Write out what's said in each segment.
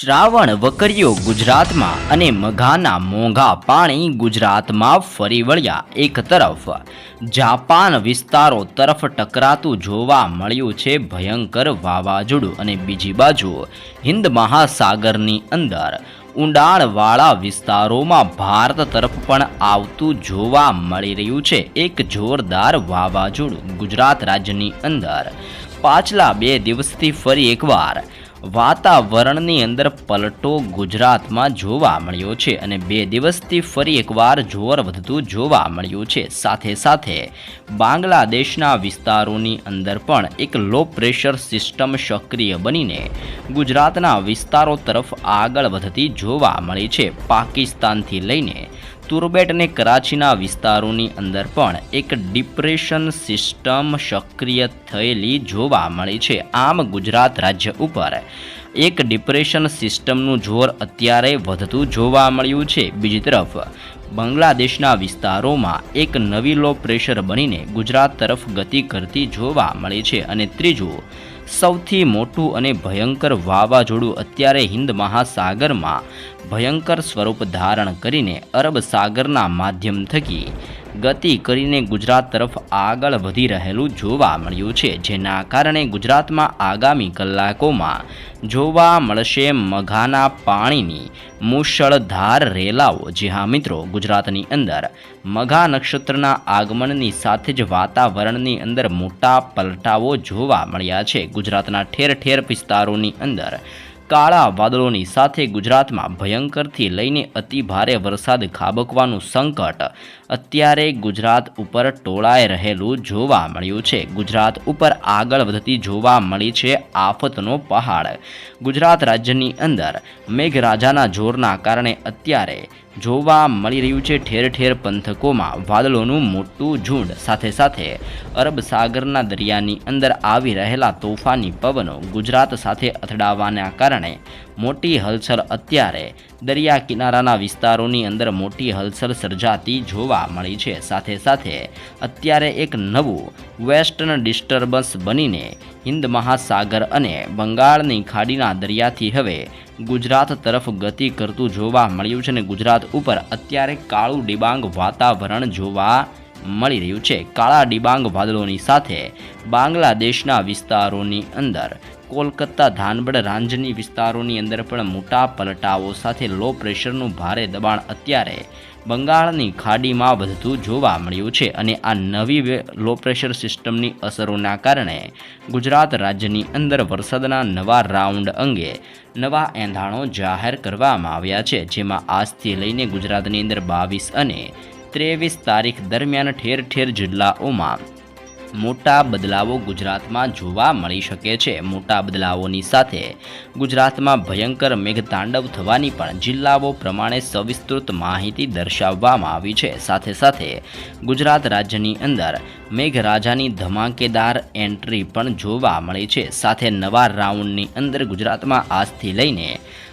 શ્રાવણ વકરીઓ ગુજરાતમાં અને મઘાના મોંઘા પાણી ગુજરાતમાં ફરી વળ્યા એક તરફ. જાપાન વિસ્તારો તરફ ટકરાતું જોવા મળ્યું છે ભયંકર વાવાઝોડું અને બીજી બાજુ હિન્દ મહાસાગરની અંદર. ઊંડાણવાળા વિસ્તારોમાં ભારત તરફ પણ આવતું જોવા મળી રહ્યું છે એક જોરદાર વાવાઝોડું ગુજરાત રાજ્યની અંદર. પાછલા બે દિવસથી ફરી એકવાર વાતાવરણની અંદર પલટો ગુજરાતમાં જોવા મળ્યો છે અને બે દિવસથી ફરી એકવાર જોર વધતું જોવા મળ્યું છે. સાથે સાથે બાંગ્લાદેશના વિસ્તારોની અંદર પણ એક લો પ્રેશર સિસ્ટમ સક્રિય બનીને ગુજરાતના વિસ્તારો તરફ આગળ વધતી જોવા મળી છે. પાકિસ્તાનથી લઈને તુર્બેટ અને કરાચીના વિસ્તારોની અંદર પણ એક ડિપ્રેશન સિસ્ટમ સક્રિય થયેલી જોવા મળી છે આમ ગુજરાત રાજ્ય ઉપર એક ડિપ્રેશન સિસ્ટમનું જોર અત્યારે વધતું જોવા મળ્યું છે. બીજી તરફ, બાંગ્લાદેશના વિસ્તારોમાં એક નવી લો પ્રેશર બનીને ગુજરાત તરફ ગતિ કરતી જોવા મળી છે અને ત્રીજું સૌથી મોટું અને ભયંકર વાવાઝોડું અત્યારે હિન્દ મહાસાગરમાં ભયંકર સ્વરૂપ ધારણ કરીને અરબ સાગરના માધ્યમ થકી ગતિ કરીને ગુજરાત તરફ આગળ વધી રહેલું જોવા મળ્યું છે, જેના કારણે ગુજરાતમાં આગામી કલાકોમાં જોવા મળશે મઘાના પાણીની મુશળધાર રેલાઓ. જી હા મિત્રો, ગુજરાતની અંદર મઘા નક્ષત્રના આગમનની સાથે જ વાતાવરણની અંદર મોટા પલટાવો જોવા મળ્યા છે. ગુજરાતના ઠેર ઠેર વિસ્તારોની અંદર કાળા વાદળોની સાથે ગુજરાતમાં ભયંકરથી લઈને અતિ ભારે વરસાદ ખાબકવાનું સંકટ. અત્યારે ગુજરાત ઉપર ટોળાઈ રહેલું જોવા મળ્યું છે. ગુજરાત ઉપર આગળ વધતી જોવા મળી છે આફતનો પહાડ. ગુજરાત રાજ્યની અંદર મેઘરાજાના જોરના કારણે અત્યારે જોવા મળી રહ્યું છે ઠેર ઠેર પંથકોમાં વાદળોનું મોટું ઝુંડ. સાથે સાથે અરબ સાગરના દરિયાની અંદર આવી રહેલા તોફાની પવનો ગુજરાત સાથે અથડાવાના કારણે મોટી હલચલ અત્યારે દરિયા કિનારાના વિસ્તારોની અંદર મોટી હલચલ સર્જાતી જોવા મળી છે. સાથે સાથે અત્યારે એક નવું વેસ્ટર્ન ડિસ્ટર્બન્સ બનીને હિન્દ મહાસાગર અને બંગાળની ખાડીના દરિયાથી હવે ગુજરાત તરફ ગતિ કરતું જોવા મળ્યું છે અને ગુજરાત ઉપર અત્યારે કાળું ડિબાંગ વાતાવરણ જોવા મળી રહ્યું છે. કાળા ડિબાંગ વાદળોની સાથે બાંગ્લાદેશના વિસ્તારોની અંદર કોલકાતા, ધાનબડ, રાંજની વિસ્તારોની અંદર પણ મોટા પલટાઓ સાથે લો પ્રેશરનું ભારે દબાણ અત્યારે બંગાળની ખાડીમાં વધતું જોવા મળ્યું છે અને આ નવી લો પ્રેશર સિસ્ટમની અસરોના કારણે ગુજરાત રાજ્યની અંદર વરસાદના નવા રાઉન્ડ અંગે નવા એંધાણો જાહેર કરવામાં આવ્યા છે, જેમાં આજથી લઈને ગુજરાતની અંદર બાવીસ અને ત્રેવીસ તારીખ દરમિયાન ઠેર ઠેર જિલ્લાઓમાં મોટા બદલાવો ગુજરાતમાં જોવા મળી શકે છે. મોટા બદલાવોની સાથે ગુજરાતમાં ભયંકર મેઘતાંડવ થવાની પણ જિલ્લાઓ પ્રમાણે સવિસ્તૃત માહિતી દર્શાવવામાં આવી છે. સાથે સાથે ગુજરાત રાજ્યની અંદર મેઘરાજાની ધમાકેદાર એન્ટ્રી પણ જોવા મળી છે. સાથે નવા રાઉન્ડની અંદર ગુજરાતમાં આજથી લઈને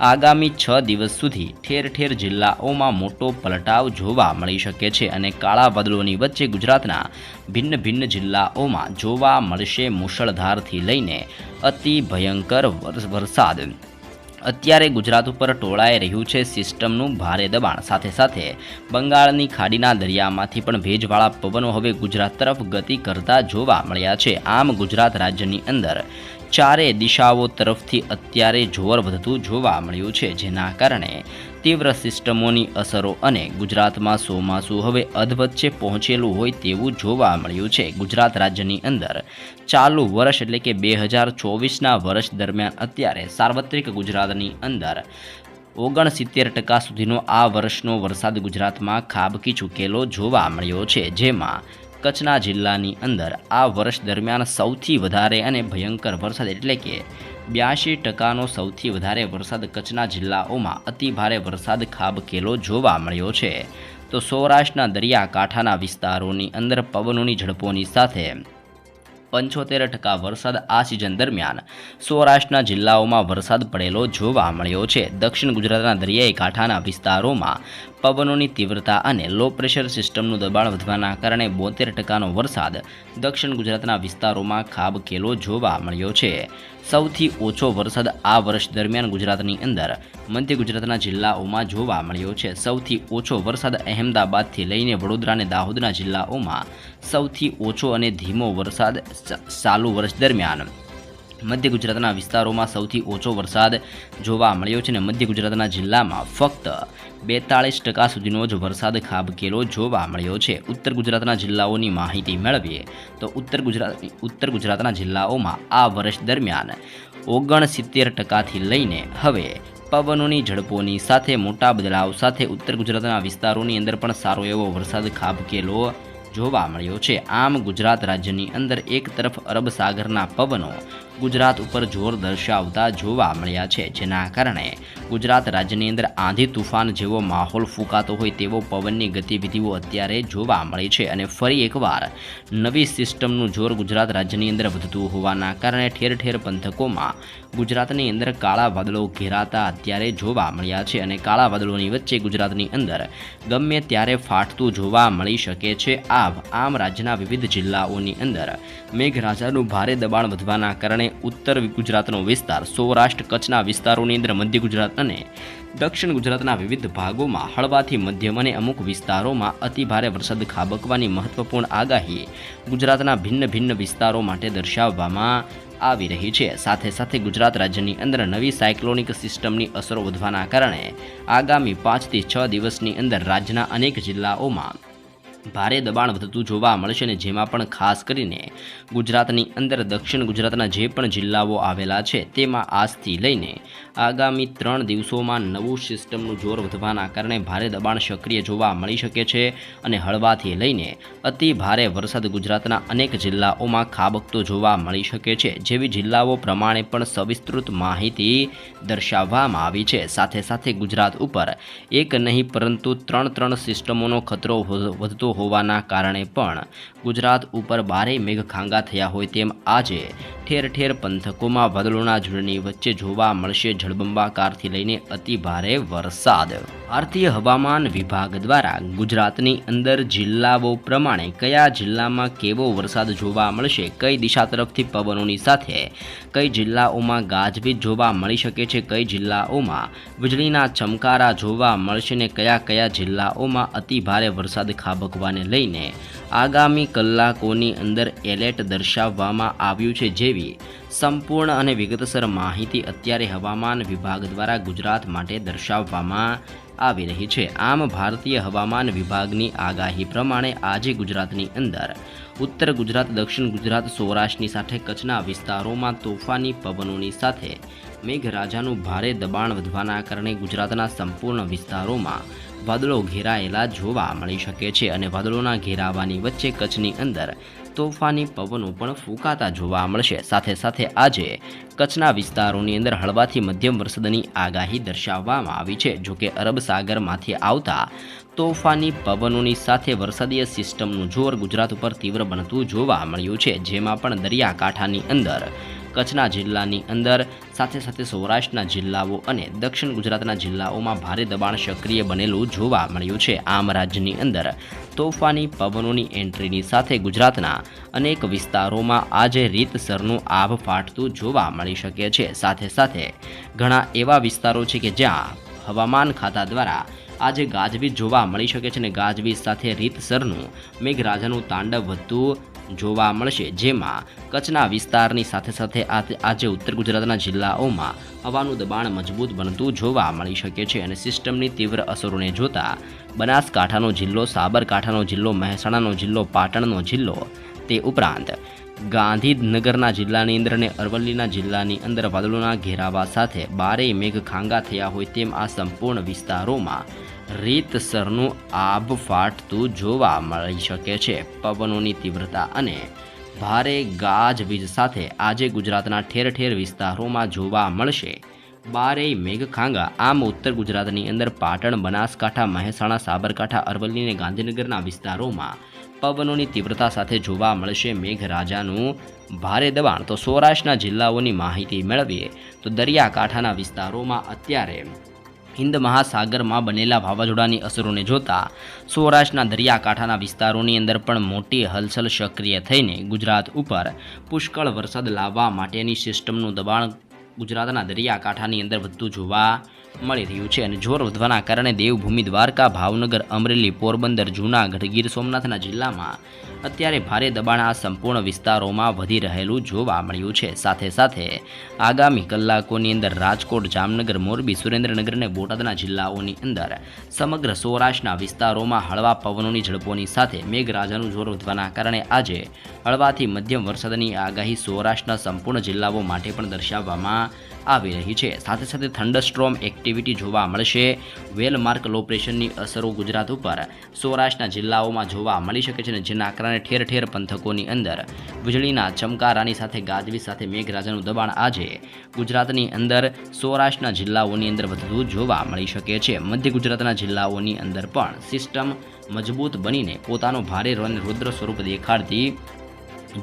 આગામી છ દિવસ સુધી ઠેર ઠેર જિલ્લાઓમાં મોટો પલટાવ જોવા મળી શકે છે અને કાળા વાદળોની વચ્ચે ગુજરાતના ભિન્ન ભિન્ન જિલ્લાઓમાં જોવા મળશે મુશળધારથી લઈને અતિ ભયંકર વર- વરસાદ. અત્યારે ગુજરાત ઉપર ટોળાઈ રહ્યું છે સિસ્ટમનું ભારે દબાણ. સાથે સાથે બંગાળની ખાડીના દરિયામાંથી પણ ભેજવાળા પવનો હવે ગુજરાત તરફ ગતિ કરતા જોવા મળ્યા છે. આમ ગુજરાત રાજ્યની અંદર ચારે દિશાઓ તરફથી અત્યારે જોર વધતું જોવા મળ્યું છે, જેના કારણે તીવ્ર સિસ્ટમોની અસરો અને ગુજરાતમાં ચોમાસું હવે અધવચ્ચે પહોંચેલું હોય તેવું જોવા મળ્યું છે. ગુજરાત રાજ્યની અંદર ચાલુ વર્ષ એટલે કે બે હજાર ચોવીસના વર્ષ દરમિયાન અત્યારે સાર્વત્રિક ગુજરાતની અંદર ઓગણસિત્તેર ટકા સુધીનો આ વર્ષનો વરસાદ ગુજરાતમાં ખાબકી ચૂકેલો જોવા મળ્યો છે, જેમાં કચ્છના જિલ્લાની અંદર આ વર્ષ દરમિયાન સૌથી વધારે અને ભયંકર વરસાદ એટલે કે બ્યાસી ટકાનો સૌથી વધારે વરસાદ કચ્છના જિલ્લાઓમાં અતિભારે વરસાદ ખાબકેલો જોવા મળ્યો છે. તો સૌરાષ્ટ્રના દરિયાકાંઠાના વિસ્તારોની અંદર પવનોની ઝડપોની સાથે પંચોતેર ટકા વરસાદ આ સિઝન દરમિયાન સૌરાષ્ટ્રના જિલ્લાઓમાં વરસાદ પડેલો જોવા મળ્યો છે. દક્ષિણ ગુજરાતના દરિયાઈ કાંઠાના વિસ્તારોમાં પવનોની તીવ્રતા અને લો પ્રેશર સિસ્ટમનું દબાણ વધવાના કારણે બોતેર ટકાનો વરસાદ દક્ષિણ ગુજરાતના વિસ્તારોમાં ખાબકેલો જોવા મળ્યો છે. સૌથી ઓછો વરસાદ આ વર્ષ દરમિયાન ગુજરાતની અંદર. મધ્ય ગુજરાતના જિલ્લાઓમાં જોવા મળ્યો છે. સૌથી ઓછો વરસાદ અહેમદાબાદથી લઈને વડોદરા અને દાહોદના જિલ્લાઓમાં. સૌથી ઓછો અને ધીમો વરસાદ ચાલુ વર્ષ દરમિયાન. મધ્ય ગુજરાતના વિસ્તારોમાં સૌથી ઓછો વરસાદ જોવા મળ્યો છે અને મધ્ય ગુજરાતના જિલ્લામાં ફક્ત બેતાળીસ ટકા સુધીનો જ વરસાદ ખાબકેલો જોવા મળ્યો છે. ઉત્તર ગુજરાતના જિલ્લાઓની માહિતી મેળવીએ તો ઉત્તર ગુજરાત, ઉત્તર ગુજરાતના જિલ્લાઓમાં આ વર્ષ દરમિયાન ઓગણસિત્તેર ટકાથી લઈને હવે પવનોની ઝડપોની સાથે મોટા બદલાવ સાથે ઉત્તર ગુજરાતના વિસ્તારોની અંદર પણ સારો એવો વરસાદ ખાબકેલો જોવા મળ્યો છે. આમ ગુજરાત રાજ્યની અંદર એક તરફ અરબ સાગરના પવનો ગુજરાત ઉપર જોર દર્શાવતા જોવા મળ્યા છે. જેના કારણે ગુજરાત રાજ્યની અંદર આંધી તુફાન જેવો માહોલ ફૂંકાતો હોય તેવો પવનની ગતિવિધિઓ અત્યારે જોવા મળી છે અને ફરી એકવાર નવી સિસ્ટમનું જોર ગુજરાત રાજ્યની અંદર વધતું હોવાના કારણે ઠેર ઠેર પંથકોમાં ગુજરાતની અંદર કાળા વાદળો ઘેરાતા અત્યારે જોવા મળ્યા છે અને કાળા વાદળોની વચ્ચે ગુજરાતની અંદર ગમે ત્યારે ફાટતું જોવા મળી શકે છે. આમ આમ રાજ્યના વિવિધ જિલ્લાઓની અંદર મેઘરાજાનું ભારે દબાણ વધવાના કારણે ઉત્તર ગુજરાતનો વિસ્તાર સૌરાષ્ટ્ર કચ્છના વિસ્તારોની અંદર મધ્ય ગુજરાત અને દક્ષિણ ગુજરાતના વિવિધ ભાગોમાં હળવાથી મધ્યમ અને અમુક વિસ્તારોમાં અતિભારે વરસાદ ખાબકવાની મહત્વપૂર્ણ આગાહી ગુજરાતના ભિન્ન ભિન્ન વિસ્તારો માટે દર્શાવવામાં આવી રહી છે. સાથે સાથે ગુજરાત રાજ્યની અંદર નવી સાયક્લોનિક સિસ્ટમની અસરો વધવાના કારણે આગામી પાંચથી છ દિવસની અંદર રાજ્યના અનેક જિલ્લાઓમાં ભારે દબાણ વધતું જોવા મળશે અને જેમાં પણ ખાસ કરીને ગુજરાતની અંદર દક્ષિણ ગુજરાતના જે પણ જિલ્લાઓ આવેલા છે, તેમાં આજથી લઈને આગામી ત્રણ દિવસોમાં નવું સિસ્ટમનું જોર વધવાના કારણે ભારે દબાણ સક્રિય જોવા મળી શકે છે અને હળવાથી લઈને અતિ ભારે વરસાદ ગુજરાતના અનેક જિલ્લાઓમાં ખાબકતો જોવા મળી શકે છે. જેવી જિલ્લાઓ પ્રમાણે પણ સવિસ્તૃત માહિતી દર્શાવવામાં આવી છે. સાથે સાથે ગુજરાત ઉપર એક નહીં પરંતુ ત્રણ ત્રણ સિસ્ટમોનો ખતરો વધતો હોવાના કારણે પણ ગુજરાત ઉપર બારે મેઘખાંગા થયા હોય તેમ આજે ઠેર ઠેર પંથકોમાં વાદળોના ઝુંડની વચ્ચે જોવા મળશે જળબંબાકારથી લઈને અતિ ભારે વરસાદ. ભારતીય હવામાન વિભાગ દ્વારા ગુજરાતની અંદર જિલ્લાઓ પ્રમાણે કયા જિલ્લામાં કેવો વરસાદ જોવા મળશે, કઈ દિશા તરફથી પવનોની સાથે કઈ જિલ્લાઓમાં ગાજવીજ જોવા મળી શકે છે, કઈ જિલ્લાઓમાં વીજળીના ચમકારા જોવા મળશે ને કયા કયા જિલ્લાઓમાં અતિભારે વરસાદ વરસાદ ખાબકવાને લઈને આગામી કલાકોની અંદર એલર્ટ દર્શાવવામાં આવ્યું છે જેવી સંપૂર્ણ અને વિગતસર માહિતી અત્યારે હવામાન વિભાગ દ્વારા ગુજરાત માટે દર્શાવવામાં આવી રહી છે. આમ, ભારતીય હવામાન વિભાગની આગાહી પ્રમાણે આજે ગુજરાતની અંદર ઉત્તર ગુજરાત, દક્ષિણ ગુજરાત, સૌરાષ્ટ્રની સાથે કચ્છના વિસ્તારોમાં તોફાની પવનોની સાથે મેઘરાજાનું ભારે દબાણ વધવાના કારણે ગુજરાતના સંપૂર્ણ વિસ્તારોમાં વાદળો ઘેરાયેલા જોવા મળી શકે છે અને વાદળોના ઘેરાવાની વચ્ચે કચ્છની અંદર તોફાની પવનો પણ ફૂંકાતા જોવા મળશે. સાથે સાથે આજે કચ્છના વિસ્તારોની અંદર હળવાથી મધ્યમ વરસાદની આગાહી દર્શાવવામાં આવી છે. જોકે અરબ સાગરમાંથી આવતા તોફાની પવનોની સાથે વરસાદીય સિસ્ટમનું જોર ગુજરાત ઉપર તીવ્ર બનતું જોવા મળ્યું છે. જેમાં પણ દરિયાકાંઠાની અંદર કચ્છના જિલ્લાની અંદર. સાથે સાથે સૌરાષ્ટ્રના જિલ્લાઓ અને દક્ષિણ ગુજરાતના જિલ્લાઓમાં ભારે દબાણ સક્રિય બનેલું જોવા મળ્યું છે. આમ રાજ્યની અંદર તોફાની પવનોની એન્ટ્રીની સાથે ગુજરાતના અનેક વિસ્તારોમાં આજે રીતસરનું આભ ફાટતું જોવા મળી શકે છે. સાથે સાથે ઘણા એવા વિસ્તારો છે કે જ્યાં હવામાન ખાતા દ્વારા આજે ગાજવીજ જોવા મળી શકે છે અને ગાજવીજ સાથે રીતસરનું મેઘરાજાનું તાંડવ વધતું જોવા મળશે, જેમાં કચ્છના વિસ્તારની સાથે સાથે આજે ઉત્તર ગુજરાતના જિલ્લાઓમાં હવાનું દબાણ મજબૂત બનતું જોવા મળી શકે છે અને સિસ્ટમની તીવ્ર અસરોને જોતા બનાસકાંઠાનો જિલ્લો, સાબરકાંઠાનો જિલ્લો, મહેસાણાનો જિલ્લો, પાટણનો જિલ્લો, તે ઉપરાંત ગાંધીનગરના જિલ્લાની અંદર અને અરવલ્લીના જિલ્લાની અંદર વાદળોના ઘેરાવા સાથે બારેય મેઘ ખાંગા થયા હોય તેમ આ સંપૂર્ણ વિસ્તારોમાં રીતસરનું આબ ફાટતું જોવા મળી શકે છે. પવનોની તીવ્રતા અને ભારે ગાજવીજ સાથે આજે ગુજરાતના ઠેર ઠેર વિસ્તારોમાં જોવા મળશે. બારેય મેઘખાંગા આમ ઉત્તર ગુજરાતની અંદર પાટણ, બનાસકાંઠા, મહેસાણા, સાબરકાંઠા, અરવલ્લી અને ગાંધીનગરના વિસ્તારોમાં પવનોની તીવ્રતા સાથે જોવા મળશે. મેઘરાજાનું ભારે દબાણ. તો સૌરાષ્ટ્રના જિલ્લાઓની માહિતી મેળવીએ તો દરિયાકાંઠાના વિસ્તારોમાં અત્યારે હિન્દ મહાસાગરમાં બનેલા વાવાઝોડાની અસરોને જોતા સૌરાષ્ટ્રના દરિયાકાંઠાના વિસ્તારોની અંદર પણ મોટી હલચલ સક્રિય થઈને ગુજરાત ઉપર પુષ્કળ વરસાદ લાવવા માટેની સિસ્ટમનું દબાણ ગુજરાતના દરિયાકાંઠાની અંદર વધતું જોવા મળી રહ્યું છે અને જોર વધવાના કારણે દેવભૂમિ દ્વારકા, ભાવનગર, અમરેલી, પોરબંદર, જૂનાગઢ, ગીર સોમનાથના જિલ્લામાં અત્યારે ભારે દબાણ આ સંપૂર્ણ વિસ્તારોમાં વધી રહેલું જોવા મળ્યું છે. સાથે સાથે આગામી કલાકોની અંદર રાજકોટ, જામનગર, મોરબી, સુરેન્દ્રનગર અને બોટાદના જિલ્લાઓની અંદર સમગ્ર સૌરાષ્ટ્રના વિસ્તારોમાં હળવા પવનોની ઝડપોની સાથે મેઘરાજાનું જોર વધવાના કારણે આજે હળવાથી મધ્યમ વરસાદની આગાહી સૌરાષ્ટ્રના સંપૂર્ણ જિલ્લાઓ માટે પણ દર્શાવવામાં આવી રહી છે. સાથે સાથે થંડરસ્ટ્રોમ એક્ટિવિટી જોવા મળશે. વેલમાર્ક લો પ્રેશરની અસરો ગુજરાત ઉપર સૌરાષ્ટ્રના જિલ્લાઓમાં જોવા મળી શકે છે અને જેના કારણે ઠેર ઠેર પંથકોની અંદર વીજળીના ચમકારાની સાથે ગાજવી સાથે મેઘરાજાનું દબાણ આજે ગુજરાતની અંદર સૌરાષ્ટ્રના જિલ્લાઓની અંદર વધતું જોવા મળી શકે છે. મધ્ય ગુજરાતના જિલ્લાઓની અંદર પણ સિસ્ટમ મજબૂત બનીને પોતાનો ભારે રન રુદ્ર સ્વરૂપ દેખાડતી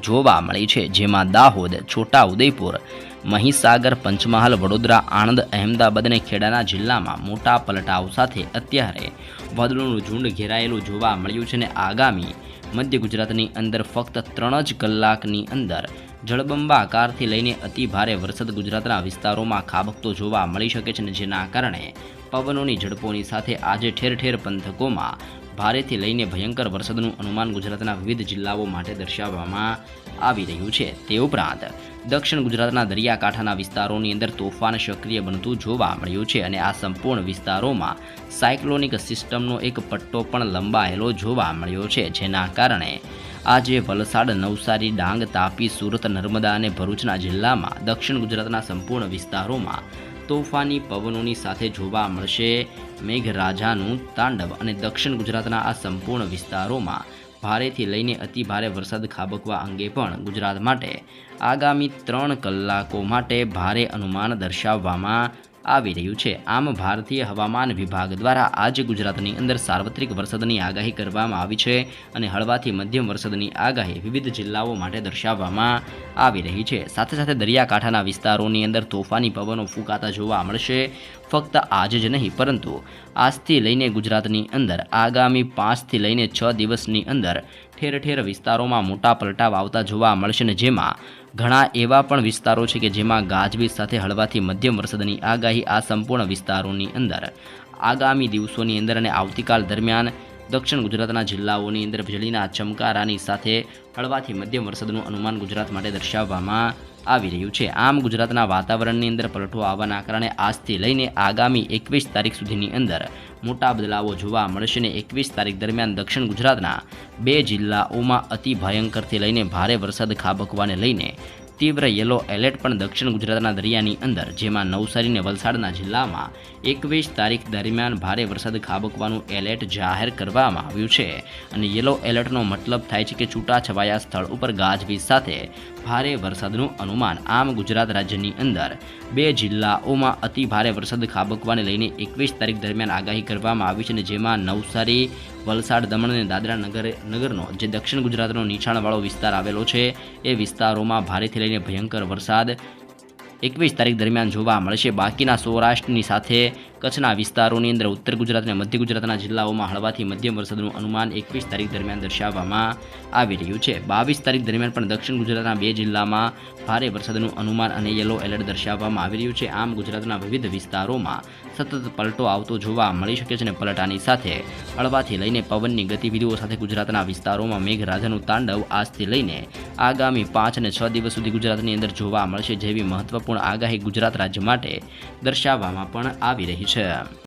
જોવા મળી છે. જેમાં દાહોદ, છોટા ઉદયપુર મહીસાગર, પંચમહાલ, વડોદરા, આણંદ, અહેમદાબાદ અને ખેડાના જિલ્લામાં મોટા પલટાઓ સાથે અત્યારે વાદળોનું ઝુંડ ઘેરાયેલું જોવા મળ્યું છે અને આગામી મધ્ય ગુજરાતની અંદર ફક્ત ત્રણ જ કલાકની અંદર જળબંબાકારથી લઈને અતિ ભારે વરસાદ ગુજરાતના વિસ્તારોમાં ખાબકતો જોવા મળી શકે છે જેના કારણે પવનોની ઝડપોની સાથે આજે ઠેર ઠેર પંથકોમાં ભારેથી લઈને ભયંકર વરસાદનું અનુમાન ગુજરાતના વિવિધ જિલ્લાઓ માટે દર્શાવવામાં આવી રહ્યું છે. તે ઉપરાંત, દક્ષિણ ગુજરાતના દરિયાકાંઠાના વિસ્તારોની અંદર તોફાન સક્રિય બનતું જોવા મળ્યું છે અને આ સંપૂર્ણ વિસ્તારોમાં સાયક્લોનિક સિસ્ટમનો એક પટ્ટો પણ લંબાયેલો જોવા મળ્યો છે, જેના કારણે આજે વલસાડ, નવસારી, ડાંગ, તાપી, સુરત, નર્મદા અને ભરૂચના જિલ્લામાં દક્ષિણ ગુજરાતના સંપૂર્ણ વિસ્તારોમાં તોફાની પવનોની સાથે જોવા મળશે. મેઘરાજાનું તાંડવ અને દક્ષિણ ગુજરાતના આ સંપૂર્ણ વિસ્તારોમાં ભારેથી લઈને અતિ ભારે વરસાદ ખાબકવા અંગે પણ ગુજરાત માટે આગામી ત્રણ કલાકો માટે ભારે અનુમાન દર્શાવવામાં આવી રહ્યું છે. આમ ભારતીય હવામાન વિભાગ દ્વારા આજે ગુજરાતની અંદર સાર્વત્રિક વરસાદની આગાહી કરવામાં આવી છે અને હળવાથી મધ્યમ વરસાદની આગાહી વિવિધ જિલ્લાઓ માટે દર્શાવવામાં આવી રહી છે. સાથે સાથે દરિયાકાંઠાના વિસ્તારોની અંદર તોફાની પવનો ફૂંકાતા જોવા મળશે. ફક્ત આજે જ નહીં, પરંતુ આજથી લઈને ગુજરાતની અંદર આગામી પાંચથી લઈને છ દિવસની અંદર ઠેર ઠેર વિસ્તારોમાં મોટા પલટાવ આવતા જોવા મળશે ને જેમાં ઘણા એવા પણ વિસ્તારો છે કે જેમાં ગાજવીજ સાથે હળવાથી મધ્યમ વરસાદની આગાહી આ સંપૂર્ણ વિસ્તારોની અંદર. આગામી દિવસોની અંદર અને આવતીકાલ દરમિયાન દક્ષિણ ગુજરાતના જિલ્લાઓની અંદર વીજળીના ચમકારાની સાથે હળવાથી મધ્યમ વરસાદનું અનુમાન ગુજરાત માટે દર્શાવવામાં આવી રહ્યું છે. આમ ગુજરાતના વાતાવરણની અંદર પલટો આવવાના કારણે આજથી લઈને આગામી એકવીસ તારીખ સુધીની અંદર મોટા બદલાવો જોવા મળશે ને એકવીસ તારીખ દરમિયાન દક્ષિણ ગુજરાતના બે જિલ્લાઓમાં અતિ ભયંકરથી લઈને ભારે વરસાદ ખાબકવાને લઈને તીવ્ર યલો એલર્ટ પણ દક્ષિણ ગુજરાતના દરિયાની અંદર, જેમાં નવસારી અને વલસાડના જિલ્લામાં એકવીસ તારીખ દરમિયાન ભારે વરસાદ ખાબકવાનું એલર્ટ જાહેર કરવામાં આવ્યું છે. અને યલો એલર્ટનો મતલબ થાય છે કે છૂટાછવાયા સ્થળ ઉપર ગાજવીજ સાથે ભારે વરસાદનું અનુમાન આમ ગુજરાત રાજ્યની અંદર. બે જિલ્લાઓમાં અતિ ભારે વરસાદ ખાબકવાને લઈને એકવીસ તારીખ દરમિયાન આગાહી કરવામાં આવી છે અને જેમાં નવસારી, વલસાડ, દમણ અને દાદરા નગર નગરનો, જે દક્ષિણ ગુજરાતનો નીચાણવાળો વિસ્તાર આવેલો છે, એ વિસ્તારોમાં ભારેથી લઈને ભયંકર વરસાદ એકવીસ તારીખ દરમિયાન જોવા મળશે. બાકીના સૌરાષ્ટ્રની સાથે કચ્છના વિસ્તારોની અંદર ઉત્તર ગુજરાત અને મધ્ય ગુજરાતના જિલ્લાઓમાં હળવાથી મધ્યમ વરસાદનું અનુમાન એકવીસ તારીખ દરમિયાન દર્શાવવામાં આવી રહ્યું છે. બાવીસ તારીખ દરમિયાન પણ દક્ષિણ ગુજરાતના બે જિલ્લામાં ભારે વરસાદનું અનુમાન અને યલો એલર્ટ દર્શાવવામાં આવી રહ્યું છે. આમ ગુજરાતના વિવિધ વિસ્તારોમાં સતત પલટો આવતો જોવા મળી શકે છે અને પલટાની સાથે હળવાથી લઈને પવનની ગતિવિધિઓ સાથે ગુજરાતના વિસ્તારોમાં મેઘરાજાનું તાંડવ આજથી લઈને આગામી પાંચ અને છ દિવસ સુધી ગુજરાતની અંદર જોવા મળશે જેવી મહત્વપૂર્ણ આગાહી ગુજરાત રાજ્ય માટે દર્શાવવામાં પણ આવી રહી છે.